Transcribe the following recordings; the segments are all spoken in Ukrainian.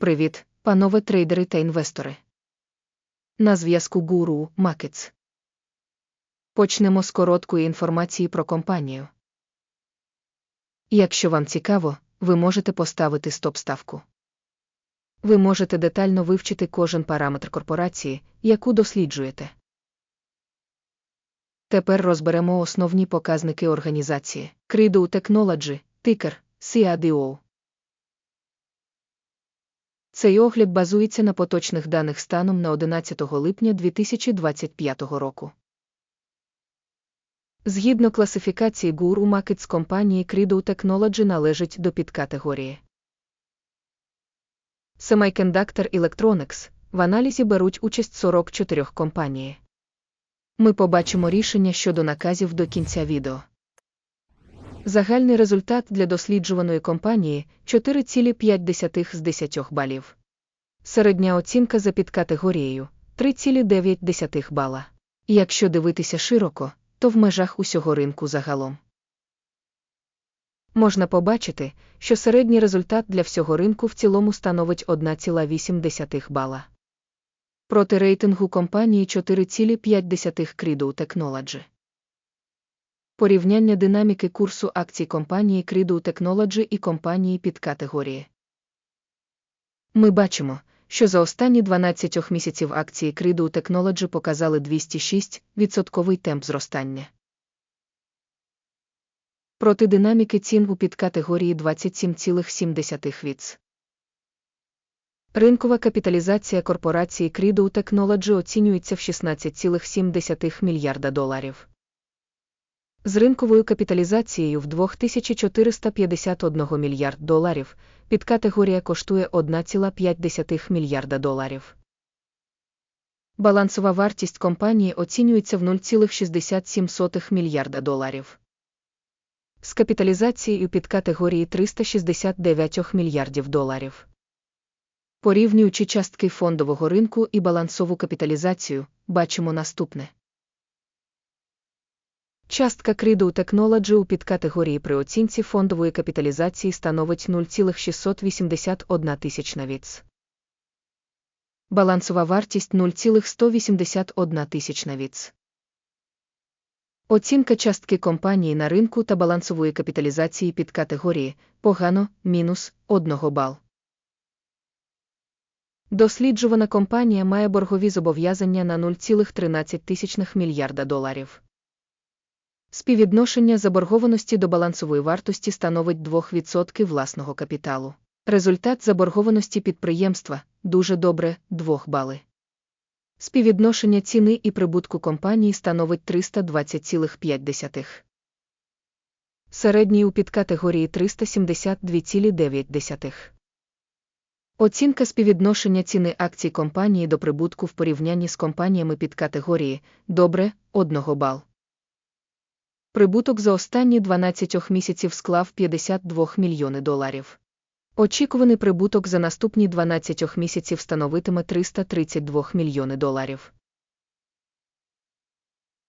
Привіт, панове трейдери та інвестори. На зв'язку Гуру Макетс. Почнемо з короткої інформації про компанію. Якщо вам цікаво, ви можете поставити стоп-ставку. Ви можете детально вивчити кожен параметр корпорації, яку досліджуєте. Тепер розберемо основні показники організації. Credo Technology, тикер, CADO. Цей огляд базується на поточних даних станом на 11 липня 2025 року. Згідно класифікації Guru Markets компанії Credo Technology належить до підкатегорії. Semiconductor Electronics в аналізі беруть участь 44 компанії. Ми побачимо рішення щодо наказів до кінця відео. Загальний результат для досліджуваної компанії 4,5 з 10 балів. Середня оцінка за підкатегорією 3,9 бала. Якщо дивитися широко, то в межах усього ринку загалом. Можна побачити, що середній результат для всього ринку в цілому становить 1,8 бала. Проти рейтингу компанії 4,5 Credo Technology. Порівняння динаміки курсу акцій компанії Credo Technology і компанії під категорії. Ми бачимо, що за останні 12 місяців акції Credo Technology показали 206% темп зростання. Проти динаміки цін у підкатегорії 27,7 віц. Ринкова капіталізація корпорації Credo Technology оцінюється в 16,7 мільярда доларів. З ринковою капіталізацією в 2451 мільярд доларів підкатегорія коштує 1,5 мільярда доларів. Балансова вартість компанії оцінюється в 0,67 мільярда доларів. З капіталізацією підкатегорії 369 мільярдів доларів. Порівнюючи частки фондового ринку і балансову капіталізацію, бачимо наступне. Частка Credo Technology у підкатегорії при оцінці фондової капіталізації становить 0,681 тисячна віц. Балансова вартість 0,181 тисячна віц. Оцінка частки компанії на ринку та балансової капіталізації підкатегорії погано мінус 1 бал. Досліджувана компанія має боргові зобов'язання на 0,13 мільярда доларів. Співвідношення заборгованості до балансової вартості становить 2% власного капіталу. Результат заборгованості підприємства дуже добре 2 бали. Співвідношення ціни і прибутку компанії становить 320,5. Середній у підкатегорії 372,9. Оцінка співвідношення ціни акцій компанії до прибутку в порівнянні з компаніями під категорії добре 1 бал. Прибуток за останні 12 місяців склав 52 мільйони доларів. Очікуваний прибуток за наступні 12 місяців становитиме 332 мільйони доларів.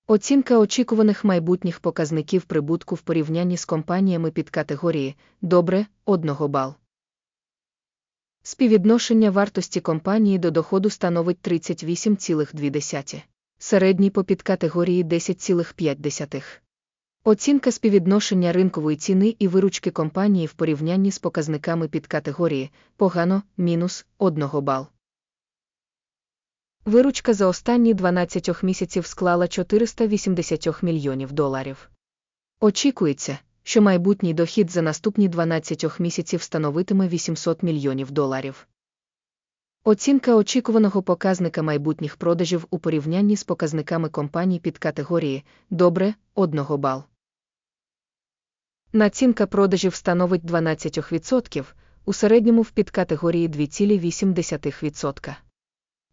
Оцінка очікуваних майбутніх показників прибутку в порівнянні з компаніями під категорії добре 1 бал. Співвідношення вартості компанії до доходу становить 38,2. Середній по підкатегорії 10,5. Оцінка співвідношення ринкової ціни і виручки компанії в порівнянні з показниками під категорії погано мінус 1 бал. Виручка за останні 12 місяців склала 480 мільйонів доларів. Очікується, що майбутній дохід за наступні 12 місяців становитиме 800 мільйонів доларів. Оцінка очікуваного показника майбутніх продажів у порівнянні з показниками компаній під категорії добре 1 бал. Націнка продажів становить 12%, у середньому в підкатегорії 2,8%.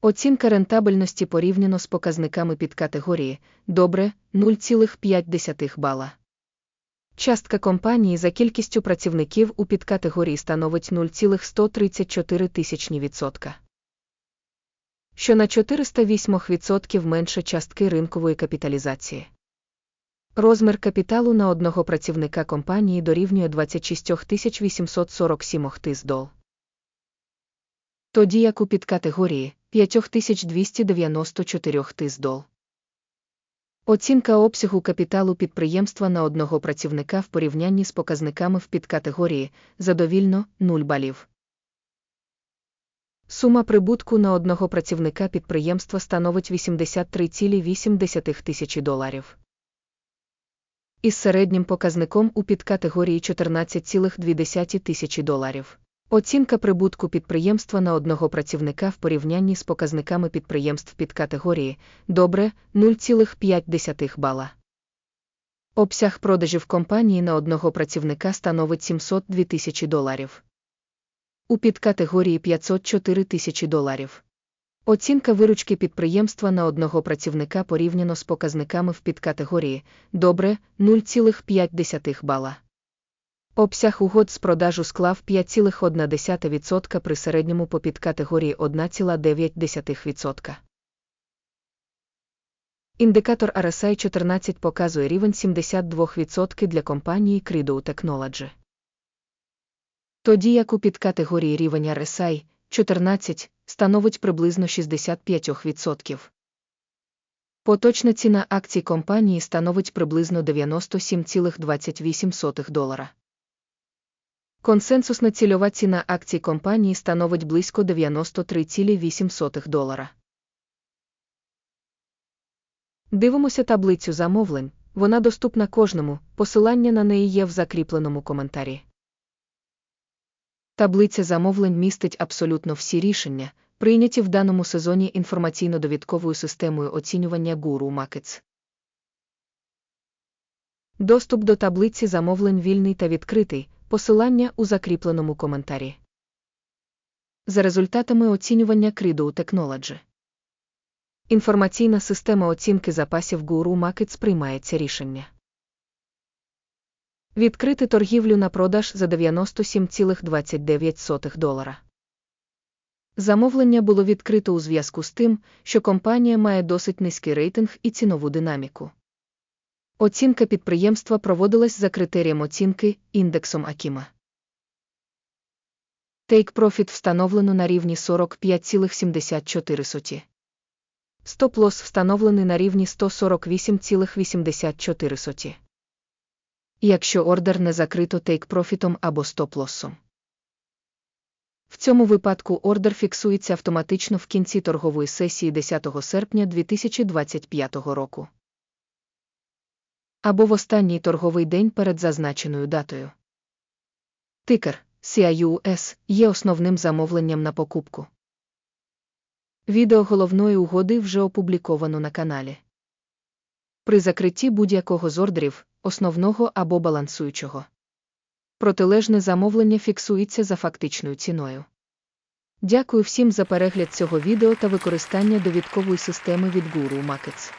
Оцінка рентабельності порівняно з показниками підкатегорії добре 0,5 бала. Частка компанії за кількістю працівників у підкатегорії становить 0,134 тисячні відсотка. Що на 408% менше частки ринкової капіталізації. Розмір капіталу на одного працівника компанії дорівнює 26 847 тис дол. Тоді як у підкатегорії 5294 тисдол. Оцінка обсягу капіталу підприємства на одного працівника в порівнянні з показниками в підкатегорії задовільно 0 балів. Сума прибутку на одного працівника підприємства становить 83,8 тисячі доларів. Із середнім показником у підкатегорії 14,2 тисячі доларів. Оцінка прибутку підприємства на одного працівника в порівнянні з показниками підприємств підкатегорії добре 0,5 бала. Обсяг продажів компанії на одного працівника становить 702 тисячі доларів. У підкатегорії 504 тисячі доларів. Оцінка виручки підприємства на одного працівника порівняно з показниками в підкатегорії добре 0,5 бала. Обсяг угод з продажу склав 5,1% при середньому по підкатегорії 1,9%. Індикатор RSI 14 показує рівень 72% для компанії Credo Technology. Тоді як у підкатегорії рівень RSI 14 становить приблизно 65%. Поточна ціна акцій компанії становить приблизно 97,28 долара. Консенсусна цільова ціна акцій компанії становить близько 93,8 долара. Дивимося таблицю замовлень, вона доступна кожному, посилання на неї є в закріпленому коментарі. Таблиця замовлень містить абсолютно всі рішення, прийняті в даному сезоні інформаційно-довідковою системою оцінювання Guru Markets. Доступ до таблиці замовлень вільний та відкритий, посилання у закріпленому коментарі. За результатами оцінювання Credo Technology. Інформаційна система оцінки запасів Guru Markets приймається рішення. Відкрити торгівлю на продаж за 97,29 долара. Замовлення було відкрито у зв'язку з тим, що компанія має досить низький рейтинг і цінову динаміку. Оцінка підприємства проводилась за критерієм оцінки індексом Акіма. Take Profit встановлено на рівні 45,74. Стоп-лосс встановлений на рівні 148,84. Якщо ордер не закрито take-профітом або стоп-лоссом. В цьому випадку ордер фіксується автоматично в кінці торгової сесії 10 серпня 2025 року. Або в останній торговий день перед зазначеною датою. Тикер CIUS є основним замовленням на покупку. Відео головної угоди вже опубліковано на каналі. При закритті будь-якого з ордерів, основного або балансуючого. Протилежне замовлення фіксується за фактичною ціною. Дякую всім за перегляд цього відео та використання довідкової системи від Guru Markets.